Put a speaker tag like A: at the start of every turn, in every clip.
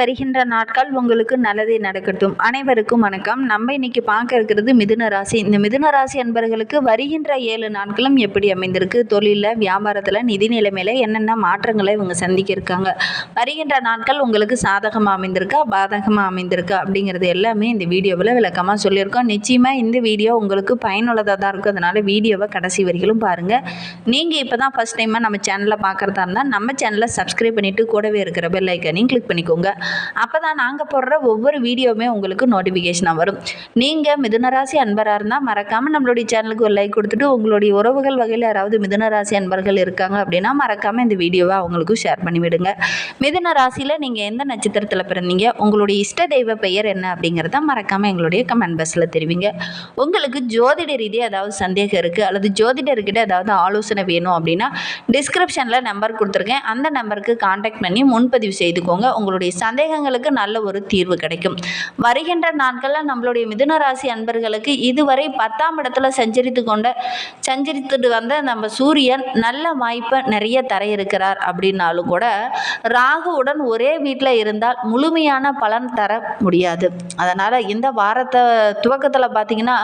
A: வருகின்ற நாட்கள் உங்களுக்கு நல்லதே நடக்கட்டும். அனைவருக்கும் வணக்கம். நம்ம இன்னைக்கு பார்க்க இருக்கிறது மிதுன ராசி. இந்த மிதுன ராசி அன்பர்களுக்கு வருகின்ற ஏழு நாட்களும் எப்படி அமைந்திருக்கு? தொழிலில் வியாபாரத்தில் நிதி நிலைமையில என்னென்ன மாற்றங்களை இவங்க சந்திக்க இருக்காங்க? வருகின்ற நாட்கள் உங்களுக்கு சாதகமாக அமைந்திருக்கா? பாதகமாக அமைந்திருக்கா? அப்படிங்கிறது எல்லாமே இந்த வீடியோவில் விளக்கமாக சொல்லியிருக்கோம். நிச்சயமாக இந்த வீடியோ உங்களுக்கு பயனுள்ளதாக தான் இருக்கும். அதனால் வீடியோவை கடைசி வரைகளும் பாருங்கள் நீங்கள் இப்போ தான் ஃபஸ்ட் டைமாக நம்ம சேனலை பார்க்குறதா இருந்தால் நம்ம சேனலை சப்ஸ்கிரைப் பண்ணிவிட்டு கூடவே இருக்கிற பெல் ஐக்கனையும் கிளிக் பண்ணிக்கோங்க. அப்போ தான் நாங்கள் போடுற ஒவ்வொரு வீடியோவுமே உங்களுக்கு நோட்டிஃபிகேஷனாக வரும். நீங்கள் மிதுனராசி அன்பராக இருந்தால் மறக்காமல் நம்மளுடைய சேனலுக்கு ஒரு லைக் கொடுத்துட்டு உங்களுடைய உறவுகள் வகையில் யாராவது மிதுனராசி அன்பர்கள் இருக்காங்க அப்படின்னா மறக்காமல் இந்த வீடியோவை அவங்களுக்கும் ஷேர் பண்ணிவிடுங்க. மிதுன ராசியில் நீங்கள் எந்த நட்சத்திரத்தில் பிறந்தீங்க? உங்களுடைய இஷ்ட தெய்வ பெயர் என்ன அப்படிங்கிறத மறக்காமல் எங்களுடைய கமெண்ட் பாக்ஸில் தெரிவிங்க. உங்களுக்கு ஜோதிட ரீதியாக ஏதாவது சந்தேகம் இருக்குது அல்லது ஜோதிடர்கிட்ட ஏதாவது ஆலோசனை வேணும் அப்படின்னா டிஸ்கிரிப்ஷனில் நம்பர் கொடுத்துருக்கேன். அந்த நம்பருக்கு காண்டாக்ட் பண்ணி முன்பதிவு செய்துக்கோங்க. உங்களுடைய சந்தேகங்களுக்கு நல்ல ஒரு தீர்வு கிடைக்கும். வருகின்ற நாட்களில் நம்மளுடைய மிதுன ராசி அன்பர்களுக்கு இதுவரை பத்தாம் இடத்துல சஞ்சரித்து கொண்ட சஞ்சரித்துட்டு வந்த நம்ம சூரியன் நல்ல வாய்ப்பை நிறைய தர இருக்கிறார் அப்படின்னாலும் கூட ராகுவுடன் ஒரே வீட்டில் இருந்தால் முழுமையான பலன் தர முடியாது. அதனால் இந்த வாரத்தை துவக்கத்தில் பார்த்தீங்கன்னா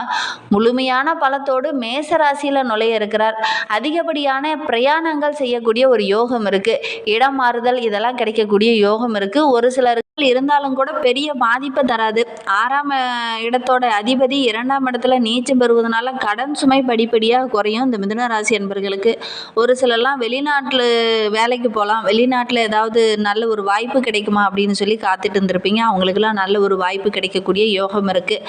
A: முழுமையான பலத்தோடு மேச ராசியில் நுழைய இருக்கிறார். அதிகப்படியான பிரயாணங்கள் செய்யக்கூடிய ஒரு யோகம் இருக்குது இடம் மாறுதல் இதெல்லாம் கிடைக்கக்கூடிய யோகம் இருக்குது ஒரு சிலருக்கு இருந்தாலும் கூட பெரிய பாதிப்பை தராது. ஆறாம் இடத்தோட அதிபதி இரண்டாம் இடத்துல நீச்சம் பெறுவதனால கடன் சுமை படிப்படியாக குறையும் இந்த மிதுன ராசி என்பர்களுக்கு ஒரு சிலர்லாம் வெளிநாட்டில் வேலைக்கு போகலாம். வெளிநாட்டில் ஏதாவது நல்ல ஒரு வாய்ப்பு கிடைக்குமா அப்படின்னு சொல்லி காத்துட்டு இருந்திருப்பீங்க. அவங்களுக்கெல்லாம் நல்ல ஒரு வாய்ப்பு கிடைக்கக்கூடிய யோகம் இருக்குது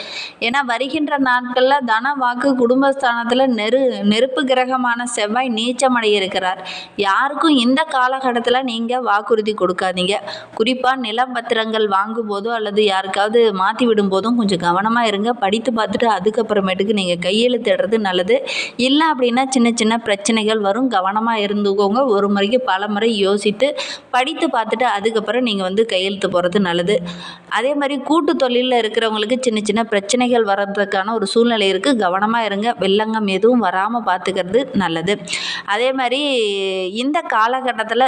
A: ஏன்னா வருகின்ற நாட்களில் தன வாக்கு குடும்பஸ்தானத்தில் நெரு நெருப்பு கிரகமான செவ்வாய் நீச்சமடைய இருக்கிறார். யாருக்கும் இந்த காலகட்டத்தில் நீங்கள் வாக்குறுதி கொடுக்காதீங்க. குறிப்பாக நிலம் பத்திரங்கள் வாங்கும்போதோ அல்லது யாருக்காவது மாற்றி விடும்போதும் கொஞ்சம் கவனமாக இருங்க. படித்து பார்த்துட்டு அதுக்கப்புறமேட்டுக்கு நீங்கள் கையெழுத்திடுறது நல்லது. இல்லை அப்படின்னா சின்ன சின்ன பிரச்சனைகள் வரும். கவனமாக இருந்துக்கோங்க. ஒரு முறைக்கு பல முறை யோசித்து படித்து பார்த்துட்டு அதுக்கப்புறம் நீங்கள் வந்து கையெழுத்து போகிறது நல்லது. அதே மாதிரி கூட்டு தொழிலில் இருக்கிறவங்களுக்கு சின்ன சின்ன பிரச்சனைகள் வர்றதுக்கான ஒரு சூழ்நிலை இருக்குது கவனமாக இருங்க. வெள்ளங்கம் எதுவும் வராமல் பார்த்துக்கிறது நல்லது. அதே மாதிரி இந்த காலகட்டத்தில்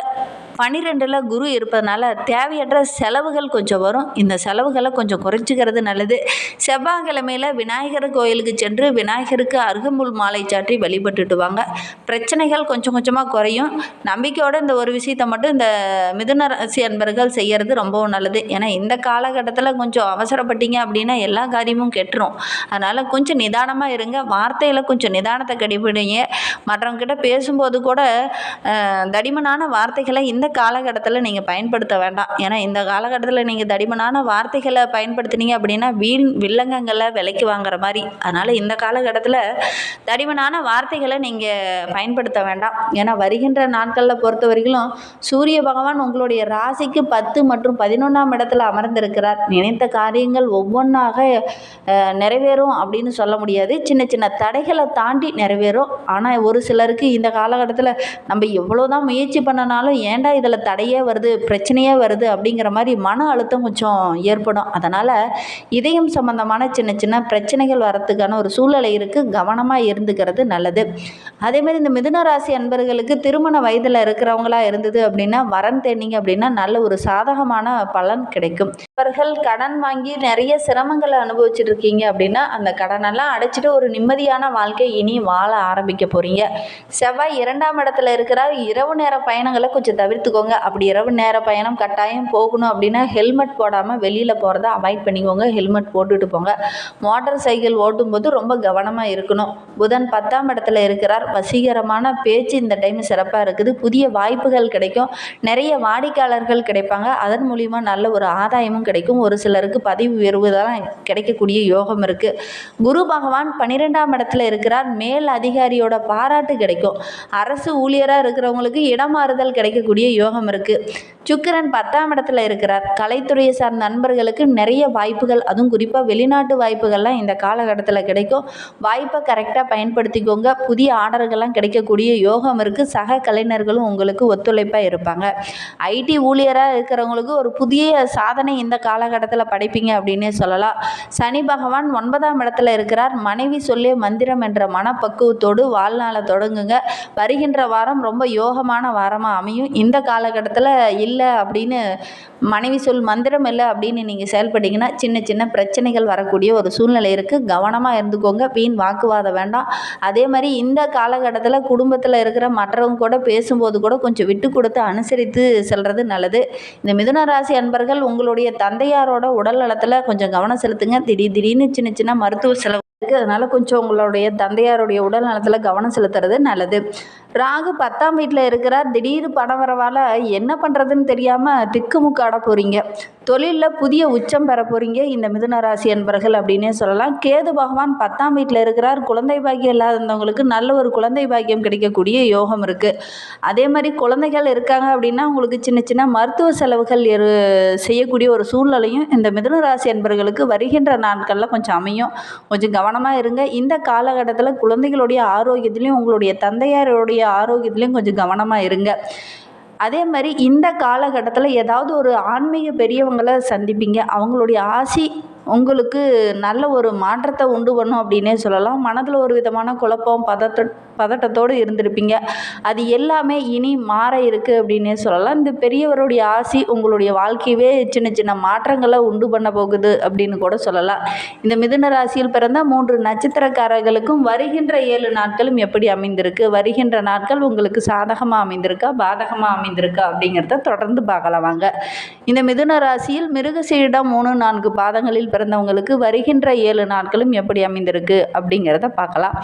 A: பன்னிரெண்டில் குரு இருப்பதனால தேவையற்ற செலவுகள் கொஞ்சம் வரும். இந்த செலவுகளை கொஞ்சம் குறைச்சிக்கிறது நல்லது. செவ்வாய்க்கிழமையில் விநாயகர் கோயிலுக்கு சென்று விநாயகருக்கு அருகம்புல் மாலை சாற்றி வழிபட்டுட்டு வாங்க. பிரச்சனைகள் கொஞ்சம் கொஞ்சமாக குறையும். நம்பிக்கையோடு இந்த ஒரு விஷயத்தை மட்டும் இந்த மிதுன ராசி அன்பர்கள் செய்கிறது ரொம்பவும் நல்லது. ஏன்னா இந்த கால காலகட்டத்தில் கொஞ்சம் அவசரப்பட்டீங்க அப்படின்னா எல்லா காரியமும் கெட்டுரும். அதனால் கொஞ்சம் நிதானமாக இருங்க. வார்த்தையில் கொஞ்சம் நிதானத்தை கடைபிடிங்க. மற்றவங்ககிட்ட பேசும்போது கூட தடிமனான வார்த்தைகளை இந்த காலகட்டத்தில் நீங்கள் பயன்படுத்த வேண்டாம். ஏன்னா இந்த காலகட்டத்தில் நீங்கள் தடிமனான வார்த்தைகளை பயன்படுத்தினீங்க அப்படின்னா வீண் வில்லங்கங்களை விலைக்கு வாங்குற மாதிரி. அதனால் இந்த காலகட்டத்தில் தடிமனான வார்த்தைகளை நீங்கள் பயன்படுத்த வேண்டாம். ஏன்னா வருகின்ற நாட்களில் பொறுத்த வரைக்கும் சூரிய பகவான் உங்களுடைய ராசிக்கு பத்து மற்றும் பதினொன்றாம் இடத்துல இருக்கிறார். நினைத்த காரியங்கள் ஒவ்வொன்றாக நிறைவேறும் அப்படின்னு சொல்ல முடியாது. சின்ன சின்ன தடைகளை தாண்டி நிறைவேறும். ஆனால் ஒரு சிலருக்கு இந்த காலகட்டத்தில் நம்ம எவ்வளோதான் முயற்சி பண்ணனாலும் ஏன்டா இதில் தடையே வருது பிரச்சனையே வருது அப்படிங்கிற மாதிரி மன அழுத்தம் கொஞ்சம் ஏற்படும். அதனால் இதயம் சம்பந்தமான சின்ன சின்ன பிரச்சனைகள் வரத்துக்கான ஒரு சூழ்நிலை இருக்குது கவனமாக இருந்துக்கிறது நல்லது. அதேமாதிரி இந்த மிதுன ராசி அன்பர்களுக்கு திருமண வயதில் இருக்கிறவங்களா இருந்தது அப்படின்னா வரன் தேடிங்க அப்படின்னா நல்ல ஒரு சாதகமான பலன் கிடைக்கும். நண்பர்கள் கடன் வாங்கி நிறைய சிரமங்களை அனுபவிச்சுட்டு இருக்கீங்க அப்படின்னா அந்த கடனெல்லாம் அடைச்சிட்டு ஒரு நிம்மதியான வாழ்க்கை இனி வாழ ஆரம்பிக்க போகிறீங்க செவ்வாய் இரண்டாம் இடத்துல இருக்கிறார். இரவு நேர பயணங்களை கொஞ்சம் தவிர்த்துக்கோங்க. அப்படி இரவு நேர பயணம் கட்டாயம் போகணும் அப்படின்னா ஹெல்மெட் போடாமல் வெளியில் போகிறத அவாய்ட் பண்ணிக்கோங்க. ஹெல்மெட் போட்டுட்டு போங்க. மோட்டார் சைக்கிள் ஓட்டும்போது ரொம்ப கவனமாக இருக்கணும். புதன் பத்தாம் இடத்துல இருக்கிறார். வசீகரமான பேச்சு இந்த டைம் சிறப்பாக இருக்குது. புதிய வாய்ப்புகள் கிடைக்கும். நிறைய வாடிக்கையாளர்கள் கிடைப்பாங்க. அதன் மூலிமா நல்ல ஒரு ஆதாயமும் கிடைக்கும். ஒரு சிலருக்கு பதவி உயர்வு தான் கிடைக்கக்கூடிய யோகம் இருக்குது குரு பகவான் பன்னிரெண்டாம் இடத்துல இருக்கிறார். மேல் அதிகாரியோட பாராட்டு கிடைக்கும். அரசு ஊழியராக இருக்கிறவங்களுக்கு இடமாறுதல் கிடைக்கக்கூடிய யோகம் இருக்குது சுக்கிரன் பத்தாம் இடத்துல இருக்கிறார். கலைத்துறையை சார்ந்த நண்பர்களுக்கு நிறைய வாய்ப்புகள். அதுவும் குறிப்பாக வெளிநாட்டு வாய்ப்புகள்லாம் இந்த காலகட்டத்தில் கிடைக்கும். வாய்ப்பை கரெக்டாக பயன்படுத்திக்கோங்க. புதிய ஆர்டர்கள்லாம் கிடைக்கக்கூடிய யோகம் இருக்குது சக கலைஞர்களும் உங்களுக்கு ஒத்துழைப்பாக இருப்பாங்க. ஐடி ஊழியராக இருக்கிறவங்களுக்கு ஒரு புதிய சாதனை இந்த காலகட்டத்தில் படைப்பீங்க அப்படின்னே சொல்லலாம். சனி பகவான் ஒன்பதாம் இடத்துல இருக்கிறார். மனைவி சொல்லே மந்திரம் என்ற மனப்பக்குவத்தோடு வாழ்நாளை தொடங்குங்க. வருகின்ற வாரம் ரொம்ப யோகமான வாரமாக அமையும். இந்த காலகட்டத்தில் இல்லை அப்படின்னு மனைவி சொல் மந்திரம் இல்லை அப்படின்னு நீங்கள் செயல்பட்டீங்கன்னா சின்ன சின்ன பிரச்சனைகள் வரக்கூடிய ஒரு சூழ்நிலை இருக்குது கவனமாக இருந்துக்கோங்க. வீண் வாக்குவாதம் வேண்டாம். அதே மாதிரி இந்த காலகட்டத்தில் குடும்பத்தில் இருக்கிற மற்றவங்க கூட பேசும்போது கூட கொஞ்சம் விட்டு கொடுத்து அனுசரித்து செல்வது நல்லது. இந்த மிதுன ராசி அன்பர்கள் உங்களுடைய தந்தையாரோட உடல் நலத்தில் கொஞ்சம் கவனம் செலுத்துங்க. திடீர் திடீர்னு சின்ன சின்ன மருத்துவ செலவு இருக்குது அதனால் கொஞ்சம் உங்களுடைய தந்தையாருடைய உடல் நலத்தில் கவனம் செலுத்துறது நல்லது. ராகு பத்தாம் வீட்டில் இருக்கிறார். திடீர் பணம் வரவால் என்ன பண்ணுறதுன்னு தெரியாமல் திக்குமுக்காட போகிறீங்க தொழிலில் புதிய உச்சம் பெற போகிறீங்க இந்த மிதுன ராசி என்பர்கள் அப்படின்னே சொல்லலாம். கேது பகவான் பத்தாம் வீட்டில் இருக்கிறார். குழந்தை பாக்கியம் இல்லாதவங்களுக்கு நல்ல ஒரு குழந்தை பாக்கியம் கிடைக்கக்கூடிய யோகம் இருக்குது அதே மாதிரி குழந்தைகள் இருக்காங்க அப்படின்னா உங்களுக்கு சின்ன சின்ன மருத்துவ செலவுகள் எரு செய்யக்கூடிய ஒரு சூழ்நிலையும் இந்த மிதுன ராசி என்பர்களுக்கு வருகின்ற நாட்களில் கொஞ்சம் அமையும். கொஞ்சம் கவனமாக இருங்க. இந்த காலகட்டத்தில் குழந்தைகளுடைய ஆரோக்கியத்திலையும் உங்களுடைய தந்தையாரோடைய ஆரோக்கியத்திலையும் கொஞ்சம் கவனமாக இருங்க. அதே மாதிரி இந்த காலகட்டத்தில் ஏதாவது ஒரு ஆன்மீக பெரியவங்களை சந்திப்பீங்க. அவங்களுடைய ஆசி உங்களுக்கு நல்ல ஒரு மாற்றத்தை உண்டு பண்ணும் அப்படின்னே சொல்லலாம். மனதில் ஒரு விதமான குழப்பம் பதட்ட பதட்டத்தோடு இருந்திருப்பீங்க. அது எல்லாமே இனி மாற இருக்குது அப்படின்னே சொல்லலாம். இந்த பெரியவருடைய ஆசி உங்களுடைய வாழ்க்கையவே சின்ன சின்ன மாற்றங்களை உண்டு பண்ண போகுது அப்படின்னு கூட சொல்லலாம். இந்த மிதுன ராசியில் பிறந்த மூன்று நட்சத்திரக்காரர்களுக்கும் வருகின்ற ஏழு நாட்களும் எப்படி அமைந்திருக்கு? வருகின்ற நாட்கள் உங்களுக்கு சாதகமாக அமைந்திருக்கா? பாதகமாக அமைந்திருக்கா? அப்படிங்கிறத தொடர்ந்து பார்க்கலாம் வாங்க. இந்த மிதுன ராசியில் மிருகசீடம் மூணு நான்கு பாதங்களில் பிறந்தவங்களுக்கு வருகின்ற ஏழு நாட்களும் எப்படி அமைந்திருக்கு அப்படிங்கிறத பார்க்கலாம்.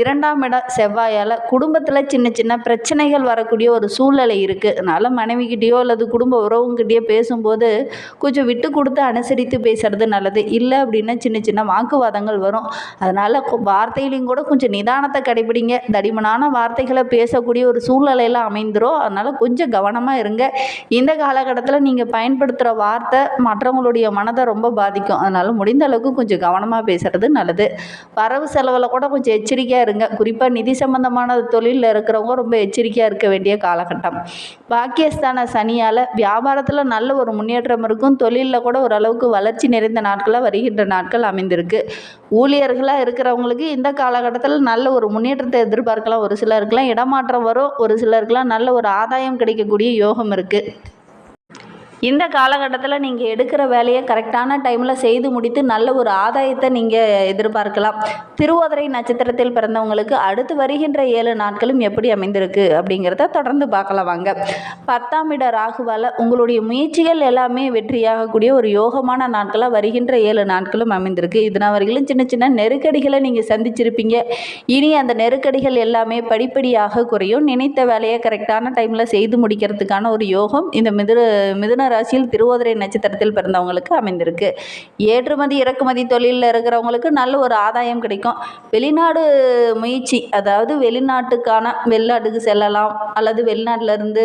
A: இரண்டாம் இடம் செவ்வாயால் குடும்பத்தில் சின்ன சின்ன பிரச்சனைகள் வரக்கூடிய ஒரு சூழ்நிலை இருக்குது அதனால் மனைவிக்கிட்டேயோ அல்லது குடும்ப உறவுங்கிட்டேயோ பேசும்போது கொஞ்சம் விட்டு கொடுத்து அனுசரித்து பேசுறது நல்லது. இல்லை அப்படின்னா சின்ன சின்ன வாக்குவாதங்கள் வரும். அதனால் வார்த்தையிலையும் கூட கொஞ்சம் நிதானத்தை கடைபிடிங்க. தடிமனான வார்த்தைகளை பேசக்கூடிய ஒரு சூழ்நிலையில் அமைந்துரும். அதனால் கொஞ்சம் கவனமாக இருங்க. இந்த காலகட்டத்தில் நீங்கள் பயன்படுத்துகிற வார்த்தை மற்றவங்களுடைய மனதை ரொம்ப பாதிக்கும். அதனால் முடிந்த அளவுக்கு கொஞ்சம் கவனமாக பேசுகிறது நல்லது. வரவு செலவில் கூட கொஞ்சம் எச்சரிக்கையாக இருங்க. குறிப்பாக நிதி சம்பந்தமான தொழிலில் இருக்கிறவங்க ரொம்ப எச்சரிக்கையாக இருக்க வேண்டிய காலகட்டம். பாக்கியஸ்தான சனியால் வியாபாரத்தில் நல்ல ஒரு முன்னேற்றம் இருக்கும். தொழிலில் கூட ஓரளவுக்கு வளர்ச்சி நிறைந்த நாட்களாக வருகின்ற நாட்கள் அமைந்திருக்கு. ஊழியர்களாக இருக்கிறவங்களுக்கு இந்த காலகட்டத்தில் நல்ல ஒரு முன்னேற்றத்தை எதிர்பார்க்கலாம். ஒரு சிலருக்குலாம் இடமாற்றம் வரும். ஒரு சிலருக்குலாம் நல்ல ஒரு ஆதாயம் கிடைக்கக்கூடிய யோகம் இருக்குது இந்த காலகட்டத்தில் நீங்கள் எடுக்கிற வேலையை கரெக்டான டைமில் செய்து முடித்து நல்ல ஒரு ஆதாயத்தை நீங்கள் எதிர்பார்க்கலாம். திருவோதரை நட்சத்திரத்தில் பிறந்தவங்களுக்கு அடுத்து வருகின்ற ஏழு நாட்களும் எப்படி அமைந்திருக்கு அப்படிங்கிறத தொடர்ந்து பார்க்கலாம் வாங்க. பத்தாம் இட ராகுவால் உங்களுடைய முயற்சிகள் எல்லாமே வெற்றியாகக்கூடிய ஒரு யோகமான நாட்களாக வருகின்ற ஏழு நாட்களும் அமைந்திருக்கு. இதனால் வரையிலும் சின்ன சின்ன நெருக்கடிகளை நீங்கள் சந்திச்சிருப்பீங்க. இனி அந்த நெருக்கடிகள் எல்லாமே படிப்படியாக குறையும். நினைத்த வேலையை கரெக்டான டைமில் செய்து முடிக்கிறதுக்கான ஒரு யோகம் இந்த மிதுன மிதுன ராசியில் திருவோதரை நட்சத்திரத்தில் பிறந்தவங்களுக்கு அமைந்திருக்கு. ஏற்றுமதி இறக்குமதி தொழிலில் இருக்கிறவங்களுக்கு நல்ல ஒரு ஆதாயம் கிடைக்கும். வெளிநாடு முயற்சி அதாவது வெளிநாட்டுக்கான வெளிநாட்டுக்கு செல்லலாம் அல்லது வெளிநாட்டிலேருந்து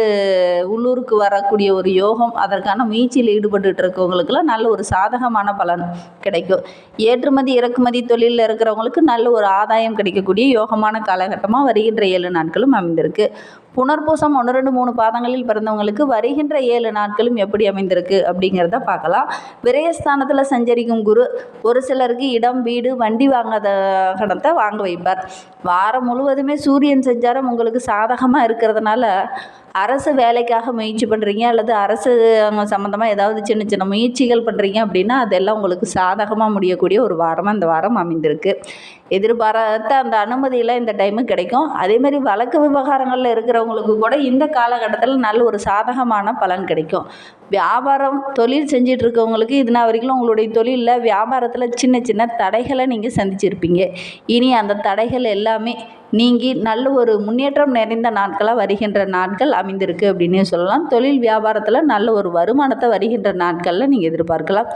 A: உள்ளூருக்கு வரக்கூடிய ஒரு யோகம் அதற்கான முயற்சியில் ஈடுபட்டு இருக்கவங்களுக்குலாம் நல்ல ஒரு சாதகமான பலன் கிடைக்கும். ஏற்றுமதி இறக்குமதி தொழிலில் இருக்கிறவங்களுக்கு நல்ல ஒரு ஆதாயம் கிடைக்கக்கூடிய யோகமான காலகட்டமாக வருகின்ற ஏழு நாட்களும் அமைந்திருக்கு. புனர்பூசம் ஒன்று ரெண்டு மூணு பாதங்களில் பிறந்தவங்களுக்கு வருகின்ற ஏழு நாட்களும் எப்படி அமைந்திருக்கு அப்படிங்கிறத பார்க்கலாம். விரயஸ்தானத்தில் சஞ்சரிக்கும் குரு ஒரு சிலருக்கு இடம் வீடு வண்டி வாங்காத கணத்தை வாங்க வைப்பார். வாரம் முழுவதுமே சூரியன் சஞ்சாரம் உங்களுக்கு சாதகமாக இருக்கிறதுனால அரசு வேலைக்காக முயற்சி பண்ணுறீங்க அல்லது அரசு சம்மந்தமாக ஏதாவது சின்ன சின்ன முயற்சிகள் பண்ணுறீங்க அப்படின்னா அதெல்லாம் உங்களுக்கு சாதகமாக முடியக்கூடிய ஒரு வாரமாக இந்த வாரம் அமைந்திருக்கு. எதிர்பாராத அந்த அனுமதியெல்லாம் இந்த டைமு கிடைக்கும். அதேமாதிரி வழக்கு விவகாரங்களில் இருக்கிறவங்களுக்கு கூட இந்த காலகட்டத்தில் நல்ல ஒரு சாதகமான பலன் கிடைக்கும். வியாபாரம் தொழில் செஞ்சிட்டு இருக்கவங்களுக்கு இதுனா வரைக்கும் உங்களுடைய தொழிலில் வியாபாரத்தில் சின்ன சின்ன தடைகளை நீங்கள் சந்திச்சிருப்பீங்க. இனி அந்த தடைகள் எல்லாமே நீங்கி நல்ல ஒரு முன்னேற்றம் நிறைந்த நாட்களாக வருகின்ற நாட்கள் அமைந்திருக்கு அப்படின்னு சொல்லலாம். தொழில் வியாபாரத்தில் நல்ல ஒரு வருமானத்தை வருகின்ற நாட்களில் நீங்கள் எதிர்பார்க்கலாம்.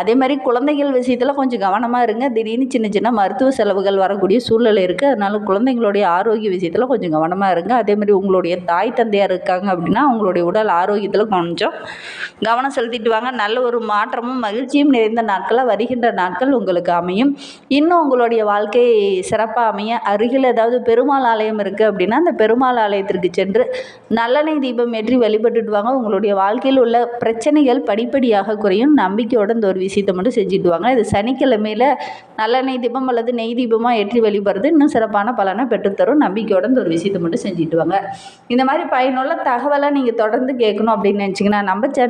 A: அதே மாதிரி குழந்தைகள் விஷயத்தில் கொஞ்சம் கவனமாக இருங்க. திடீர்னு சின்ன சின்ன மருத்துவ செலவுகள் வரக்கூடிய சூழ்நிலை இருக்குது அதனால் குழந்தைங்களுடைய ஆரோக்கிய விஷயத்தில் கொஞ்சம் கவனமாக இருங்க. அதே மாதிரி உங்களுடைய தாய் தந்தையார் இருக்காங்க அப்படின்னா அவங்களுடைய உடல் ஆரோக்கியத்தில் கொஞ்சம் கவனம் செலுத்திட்டு வாங்க. நல்ல ஒரு மாற்றமும் மகிழ்ச்சியும் நிறைந்த நாட்களாக வருகின்ற நாட்கள் உங்களுக்கு அமையும். இன்னும் உங்களுடைய வாழ்க்கை சிறப்பாக அமைய அருகில் ஏதாவது பெருமாள் ஆலயம் இருக்குது அப்படின்னா அந்த பெருமாள் ஆலயத்திற்கு சென்று நல்லெண்ணெய் தீபம் ஏற்றி வழிபட்டுட்டு வாங்க. உங்களுடைய வாழ்க்கையில் உள்ள பிரச்சனைகள் படிப்படியாக குறையும். நம்பிக்கையோட இந்த ஒரு விஷயத்தை மட்டும் செஞ்சுட்டு வாங்க. இது சனிக்கிழமையில் நல்லெண்ணெய் தீபம் அல்லது நெய் தீபமாக ஏற்றி வழிபடுறது இன்னும் சிறப்பான பலனை பெற்றுத்தரும். நம்பிக்கையோட இந்த ஒரு விஷயத்தை மட்டும் செஞ்சுட்டு வாங்க. இந்த மாதிரி பயனுள்ள தகவலை நீங்கள் தொடர்ந்து கேட்கணும் அப்படின்னு நினச்சிங்கன்னா நம்ம சேனல்